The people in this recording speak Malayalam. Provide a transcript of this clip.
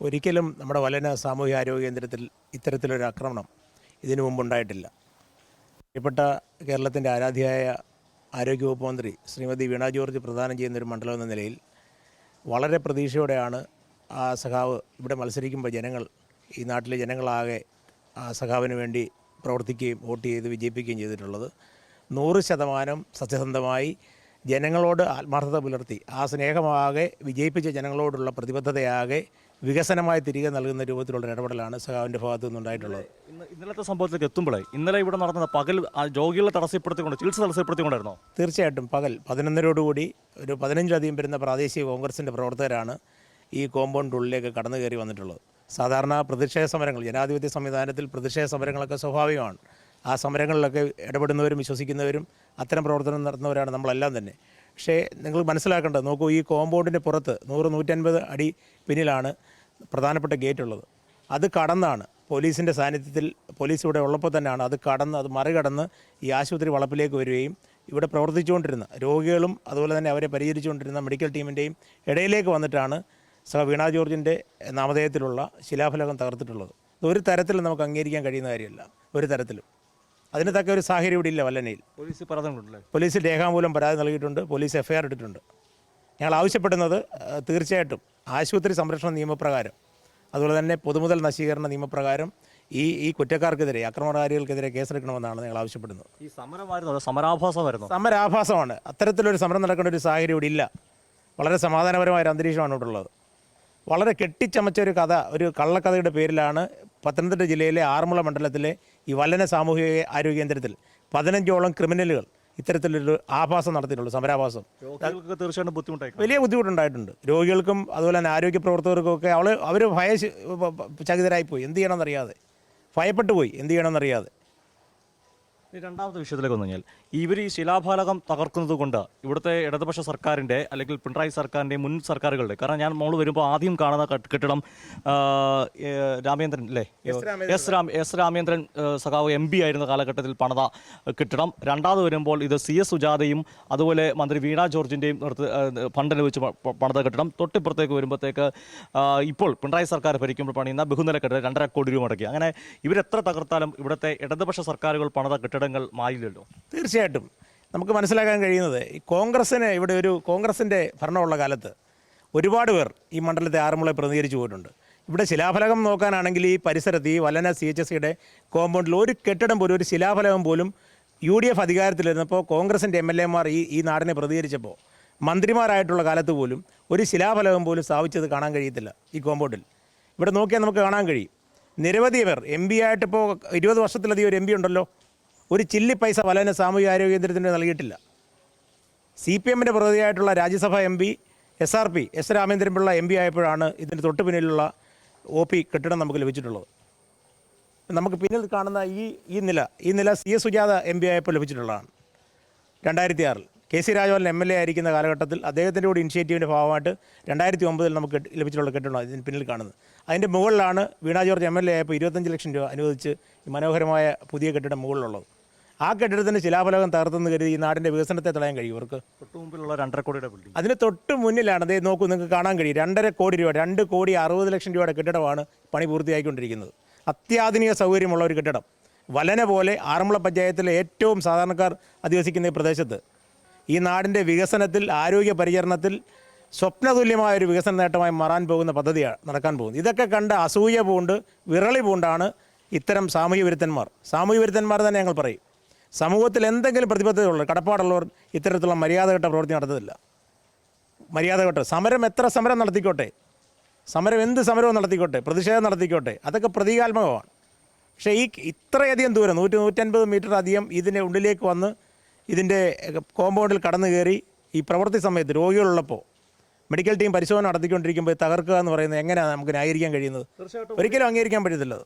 ഒരിക്കലും നമ്മുടെ വലന സാമൂഹ്യ ആരോഗ്യ കേന്ദ്രത്തിൽ ഇത്തരത്തിലൊരു ആക്രമണം ഇതിനു മുമ്പുണ്ടായിട്ടില്ല. പ്രിയപ്പെട്ട കേരളത്തിന്റെ ആരാധ്യയായ ആരോഗ്യവകുപ്പ് മന്ത്രി ശ്രീമതി വീണ ജോർജ് പ്രദാനം ചെയ്യുന്ന ഒരു മണ്ഡലം എന്ന നിലയിൽ വളരെ പ്രതീക്ഷയോടെയാണ് ആ സഖാവ് ഇവിടെ മത്സരിക്കുമ്പോൾ ജനങ്ങൾ ഈ നാട്ടിലെ ജനങ്ങളാകെ ആ സഖാവിന് വേണ്ടി പ്രവർത്തിക്കുകയും വോട്ട് ചെയ്ത് വിജയിപ്പിക്കുകയും ചെയ്തിട്ടുള്ളത്. നൂറ് ശതമാനം സത്യസന്ധമായി ജനങ്ങളോട് ആത്മാർത്ഥത പുലർത്തി ആ സ്നേഹമാകെ വിജയിപ്പിച്ച ജനങ്ങളോടുള്ള പ്രതിബദ്ധതയാകെ വികസനമായി തിരികെ നൽകുന്ന രൂപത്തിലുള്ള ഇടപെടലാണ് സഖാവിന്റെ ഭാഗത്തു നിന്നുണ്ടായിട്ടുള്ളത്. ഇന്ന് ഇന്നലത്തെ സംഭവത്തിലേക്ക് എത്തുമ്പോഴേ ഇന്നലെ ഇവിടെ നടന്ന പകൽ രോഗികളെ തടസ്സപ്പെടുത്തിക്കൊണ്ട് ചികിത്സ തടസ്സപ്പെടുത്തിക്കൊണ്ടായിരുന്നോ? തീർച്ചയായിട്ടും പകൽ പതിനൊന്നരോടുകൂടി ഒരു പതിനഞ്ചധികം വരുന്ന പ്രാദേശിക കോൺഗ്രസിന്റെ പ്രവർത്തകരാണ് ഈ കോമ്പൗണ്ടിനുള്ളിലേക്ക് കടന്നു കയറി വന്നിട്ടുള്ളത്. സാധാരണ പ്രതിഷേധ സമരങ്ങൾ ജനാധിപത്യ സംവിധാനത്തിൽ പ്രതിഷേധ സമരങ്ങളൊക്കെ സ്വാഭാവികമാണ്. ആ സമരങ്ങളിലൊക്കെ ഇടപെടുന്നവരും വിശ്വസിക്കുന്നവരും അത്തരം പ്രവർത്തനം നടത്തുന്നവരാണ് നമ്മളെല്ലാം തന്നെ. പക്ഷേ നിങ്ങൾ മനസ്സിലാക്കേണ്ടത് നോക്കൂ ഈ കോമ്പൗണ്ടിന്റെ പുറത്ത് നൂറ് നൂറ്റൻപത് അടി പിന്നിലാണ് പ്രധാനപ്പെട്ട ഗേറ്റ് ഉള്ളത് അത് കടന്നാണ്. പോലീസിന്റെ സാന്നിധ്യത്തിൽ പോലീസ് ഇവിടെ ഉള്ളപ്പോൾ തന്നെയാണ് അത് കടന്ന് അത് മറികടന്ന് ഈ ആശുപത്രി വളപ്പിലേക്ക് വരികയും ഇവിടെ പ്രവർത്തിച്ചുകൊണ്ടിരുന്ന രോഗികളും അതുപോലെ തന്നെ അവരെ പരിചരിച്ചുകൊണ്ടിരുന്ന മെഡിക്കൽ ടീമിന്റെയും ഇടയിലേക്ക് വന്നിട്ടാണ് സഹ വീണ ജോർജിന്റെ നാമധേയത്തിലുള്ള ശിലാഫലകം തകർത്തിട്ടുള്ളത്. ഇത് ഒരു തരത്തിലും നമുക്ക് അംഗീകരിക്കാൻ കഴിയുന്ന കാര്യമല്ല. ഒരു തരത്തിലും. അതിന് തക്ക ഒരു സാഹചര്യം ഇവിടെ ഇല്ല വല്ലനയിൽ. പോലീസ് പരാതികളുണ്ടല്ലേ പോലീസ് രേഖാമൂലം പരാതി നൽകിയിട്ടുണ്ട്. പോലീസ് എഫ്ഐആർ ഇട്ടിട്ടുണ്ട്. ഞങ്ങൾ ആവശ്യപ്പെടുന്നത് തീർച്ചയായിട്ടും ആശുപത്രി സംരക്ഷണ നിയമപ്രകാരം അതുപോലെ തന്നെ പൊതുമുതൽ നശീകരണ നിയമപ്രകാരം ഈ ഈ കുറ്റക്കാർക്കെതിരെ അക്രമകാരികൾക്കെതിരെ കേസെടുക്കണമെന്നാണ് ഞങ്ങൾ ആവശ്യപ്പെടുന്നത്. ഈ സമരമായിരുന്നു സമരാഭാസമായിരുന്നു സമരാഭാസമാണ് അത്തരത്തിലൊരു സമരം നടക്കേണ്ട ഒരു സാഹചര്യം ഇവിടെ ഇല്ല. വളരെ സമാധാനപരമായ ഒരു അന്തരീക്ഷമാണ് ഇവിടെ ഉള്ളത്. വളരെ കെട്ടിച്ചമച്ച ഒരു കഥ ഒരു കള്ളക്കഥയുടെ പേരിലാണ് പത്തനംതിട്ട ജില്ലയിലെ ആറന്മുള മണ്ഡലത്തിലെ ഈ വല്ലന സാമൂഹിക ആരോഗ്യ കേന്ദ്രത്തിൽ പതിനഞ്ചോളം ക്രിമിനലുകൾ ഇത്തരത്തിലൊരു ആഭാസം നടത്തിയിട്ടുള്ളൂ സമരാഭാസം. രോഗികൾക്ക് തീർച്ചയായിട്ടും ബുദ്ധിമുട്ടായി വലിയ ബുദ്ധിമുട്ടുണ്ടായിട്ടുണ്ട്. രോഗികൾക്കും അതുപോലെ തന്നെ ആരോഗ്യ പ്രവർത്തകർക്കും ഒക്കെ അവൾ അവർ ഭയ ചകിതരായിപ്പോയി എന്ത് ചെയ്യണമെന്നറിയാതെ ഭയപ്പെട്ടു പോയി. എന്ത് ചെയ്യണമെന്നറിയാതെ രണ്ടാമത്തെ വിഷയത്തിലേക്ക് വന്നു കഴിഞ്ഞാൽ ഇവർ ഈ ശിലാഫലകം തകർക്കുന്നത് കൊണ്ട് ഇവിടുത്തെ ഇടതുപക്ഷ സർക്കാരിന്റെ അല്ലെങ്കിൽ പിണറായി സർക്കാരിന്റെ മുൻ സർക്കാരുകളുടെ കാരണം ഞാൻ മോൾ വരുമ്പോൾ ആദ്യം കാണുന്ന കെട്ടിടം രാമേന്ദ്രൻ അല്ലേ? എസ് രാം എസ് രാമേന്ദ്രൻ സഖാവ് എം പി ആയിരുന്ന കാലഘട്ടത്തിൽ പണിത കെട്ടിടം. രണ്ടാമത് വരുമ്പോൾ ഇത് സി എസ് സുജാതയും അതുപോലെ മന്ത്രി വീണ ജോർജിന്റെയും ഫണ്ടിന് വെച്ച് പണത കിട്ടണം പണിത കെട്ടിടം. തൊട്ടിപ്പുറത്തേക്ക് വരുമ്പോഴത്തേക്ക് ഇപ്പോൾ പിണറായി സർക്കാർ ഭരിക്കുമ്പോൾ പണിയുന്ന ബഹുനില കെട്ടിടം രണ്ടര കോടി രൂപ മുടക്കി. അങ്ങനെ ഇവരെത്ര തകർത്താലും ഇവിടുത്തെ ഇടതുപക്ഷ സർക്കാരുകൾ പണിത കെട്ടിടങ്ങൾ മായില്ലല്ലോ. തീർച്ചയായിട്ടും. നമുക്ക് മനസ്സിലാക്കാൻ കഴിയുന്നത് ഈ കോൺഗ്രസ്സിന് ഇവിടെ ഒരു കോൺഗ്രസിന്റെ ഭരണമുള്ള കാലത്ത് ഒരുപാട് പേർ ഈ മണ്ഡലത്തെ ആറന്മുളയെ പ്രതികരിച്ചു പോയിട്ടുണ്ട്. ഇവിടെ ശിലാഫലകം നോക്കാനാണെങ്കിൽ ഈ പരിസരത്ത് ഈ വലന സി എച്ച് എസ് സിയുടെ കോമ്പൗണ്ടിൽ ഒരു കെട്ടിടം പോലും ഒരു ശിലാഫലകം പോലും യു ഡി എഫ് അധികാരത്തിലിരുന്നപ്പോൾ കോൺഗ്രസിന്റെ എം എൽ എമാർ ഈ ഈ നാടിനെ പ്രതികരിച്ചപ്പോൾ മന്ത്രിമാരായിട്ടുള്ള കാലത്ത് പോലും ഒരു ശിലാഫലകം പോലും സ്ഥാപിച്ചത് കാണാൻ കഴിയത്തില്ല ഈ കോമ്പൗണ്ടിൽ ഇവിടെ നോക്കിയാൽ നമുക്ക് കാണാൻ കഴിയും. നിരവധി പേർ എം പി ആയിട്ട് ഇപ്പോൾ ഇരുപത് വർഷത്തിലധികം ഒരു എം പി ഉണ്ടല്ലോ. ഒരു ചില്ലി പൈസ വലന സാമൂഹിക ആരോഗ്യ കേന്ദ്രത്തിന് നൽകിയിട്ടില്ല. സി പി എമ്മിന്റെ പ്രതിയായിട്ടുള്ള Rajya Sabha M P S R P S Ramendran Pillai M P ആയപ്പോഴാണ് ഇതിന് തൊട്ടു പിന്നിലുള്ള ഒ പി കെട്ടിടം നമുക്ക് ലഭിച്ചിട്ടുള്ളത്. നമുക്ക് പിന്നിൽ കാണുന്ന ഈ ഈ നില ഈ നില C S Sujatha M P ആയപ്പോൾ ലഭിച്ചിട്ടുള്ളതാണ്. രണ്ടായിരത്തി ആറിൽ K C Rajabhavan M L A ആയിരിക്കുന്ന കാലഘട്ടത്തിൽ അദ്ദേഹത്തിന്റെ കൂടി ഇനിഷ്യേറ്റീവിന്റെ ഭാഗമായിട്ട് രണ്ടായിരത്തി ഒമ്പതിൽ നമുക്ക് ലഭിച്ചിട്ടുള്ള കെട്ടിടമാണ് ഇതിന് പിന്നിൽ കാണുന്നത്. അതിന്റെ മുകളിലാണ് Veena George M L A ആയപ്പോൾ ഇരുപത്തഞ്ച് ലക്ഷം രൂപ അനുവദിച്ച് മനോഹരമായ പുതിയ കെട്ടിടം മുകളിലുള്ളത്. ആ കെട്ടിടത്തിന്റെ ശിലാഫലകം തകർത്തെന്ന് കരുതി ഈ നാടിന്റെ വികസനത്തെ തടയാൻ കഴിയും ഇവർക്ക്. തൊട്ട് മുമ്പിലുള്ള രണ്ടര കോടിയുടെ ബിൽഡിംഗ് അതിന് തൊട്ട് മുന്നിലാണ് അതേ നോക്കൂ നിങ്ങൾക്ക് കാണാൻ കഴിയും രണ്ടര കോടി രൂപ രണ്ട് കോടി അറുപത് ലക്ഷം രൂപയുടെ കെട്ടിടമാണ് പണി പൂർത്തിയായിക്കൊണ്ടിരിക്കുന്നത്. അത്യാധുനിക സൗകര്യമുള്ള ഒരു കെട്ടിടം. വലന പോലെ ആറന്മുള പഞ്ചായത്തിലെ ഏറ്റവും സാധാരണക്കാർ അധിവസിക്കുന്ന ഈ പ്രദേശത്ത്. ഈ നാടിന്റെ വികസനത്തിൽ ആരോഗ്യ പരിചരണത്തിൽ സ്വപ്നതുല്യമായ ഒരു വികസന നേട്ടമായി മാറാൻ പോകുന്ന പദ്ധതിയാണ് നടക്കാൻ പോകുന്നത്. ഇതൊക്കെ കണ്ട് അസൂയ പൂണ്ട് വിറളി പൂണ്ടാണ് ഇത്തരം സാമൂഹ്യ വിരുദ്ധന്മാർ. സാമൂഹ്യ വിരുദ്ധന്മാർ തന്നെ ഞങ്ങൾ പറയും. സമൂഹത്തിൽ എന്തെങ്കിലും പ്രതിബദ്ധതയുള്ളവർ കടപ്പാടുള്ളവർ ഇത്തരത്തിലുള്ള മര്യാദഘട്ട പ്രവൃത്തി നടത്തത്തില്ല. മര്യാദഘട്ട സമരം എത്ര സമരം നടത്തിക്കോട്ടെ? സമരം എന്ത് സമരവും നടത്തിക്കോട്ടെ? പ്രതിഷേധം നടത്തിക്കോട്ടെ? അതൊക്കെ പ്രതീകാത്മകമാണ്. പക്ഷേ ഈ ഇത്രയധികം ദൂരം നൂറ്റി നൂറ്റൻപത് മീറ്റർ അധികം ഇതിന്റെ ഉള്ളിലേക്ക് വന്ന് ഇതിന്റെ കോമ്പൗണ്ടിൽ കടന്നു കയറി ഈ പ്രവൃത്തി സമയത്ത് രോഗികളുള്ളപ്പോൾ മെഡിക്കൽ ടീം പരിശോധന നടത്തിക്കൊണ്ടിരിക്കുമ്പോൾ തകർക്കുക എന്ന് പറയുന്നത് എങ്ങനെയാണ് നമുക്ക് ന്യായീകരിക്കാൻ കഴിയുന്നത്? ഒരിക്കലും അംഗീകരിക്കാൻ പറ്റത്തില്ല അത്